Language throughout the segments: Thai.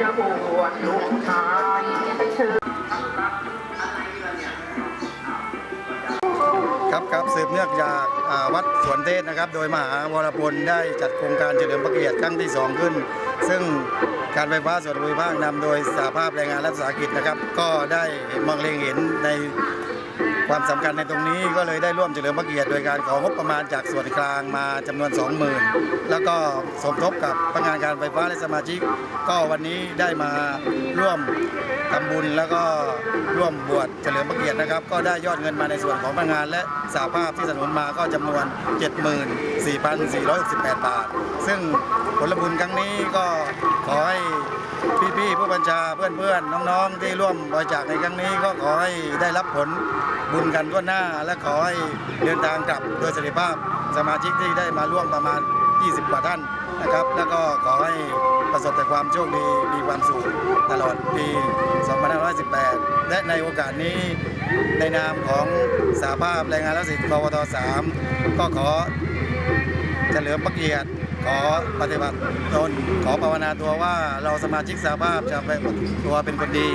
จะบวชลูกชายครับครับสืบเนื่องจากวัดสวนเทศนะครับ โดยมหาวรพลได้จัดโครงการเฉลิมพระเกียรติครั้งที่ 2 ขึ้น ซึ่งการไฟฟ้าส่วนภูมิภาคนำโดยสาภาพแรงงานรัฐสาหกิจนะครับ ก็ได้มองเล็งเห็นใน ความสำคัญในตรงนี้ก็เลยได้ร่วมเฉลิมพระเกียรติโดยการของบประมาณจากส่วนกลางมาจำนวน 20,000 แล้วก็สมทบกับพนักงานการไฟฟ้าและสมาชิก ก็วันนี้ได้มาร่วมทำบุญแล้วก็ร่วมบวชเฉลิมพระเกียรตินะครับ ก็ได้ยอดเงินมาในส่วนของพนักงานและสาภาพที่สนับสนุนมาก็จำนวน 74,468 บาท ซึ่งผลบุญครั้งนี้ก็ขอให้พี่ๆผู้บัญชาเพื่อนๆ น้องๆ ที่ร่วมบริจาคในครั้งนี้ก็ขอให้ได้รับผลบุญกันทั่วหน้าและขอให้เดินทางกลับโดยสวัสดิภาพสมาชิกที่ได้มาร่วมประมาณ 20 กว่าท่านนะครับ แล้วก็ขอให้ประสบแต่ความโชคดีมีความสุขตลอดปี 2518 และในโอกาสนี้ในนามของสาภาพแรงงานและสิทธิ์ปวท 3 ก็ขอเฉลิมพระเกียรติ ขอปฏิบัติตนขอภาวนาตัวว่าเราสมาชิกสาภาพจะเป็นตัวเป็นคนดี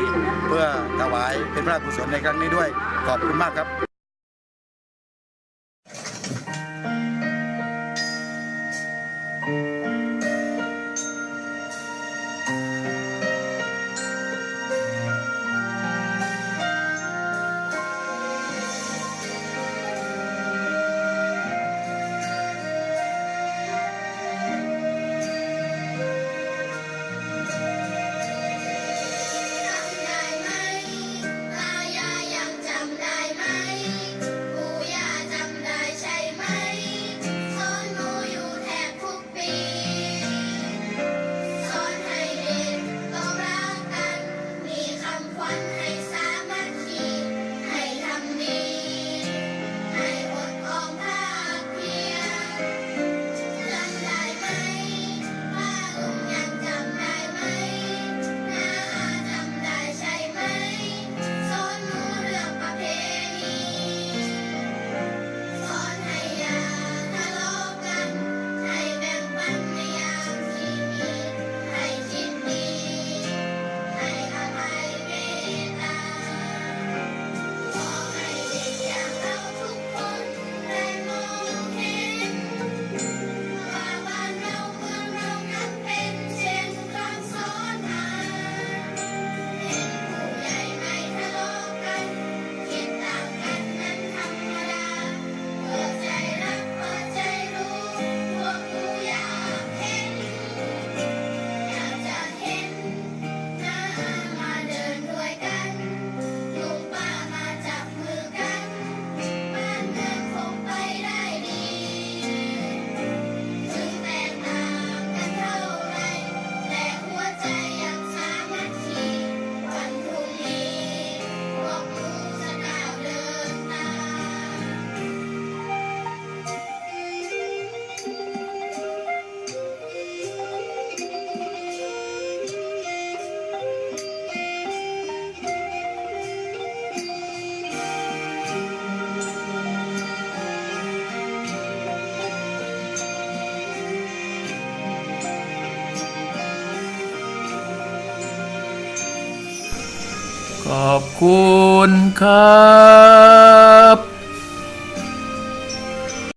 เพื่อถวายเป็นพระกุศลในครั้งนี้ด้วย ขอบคุณมากครับ ขอบคุณครับ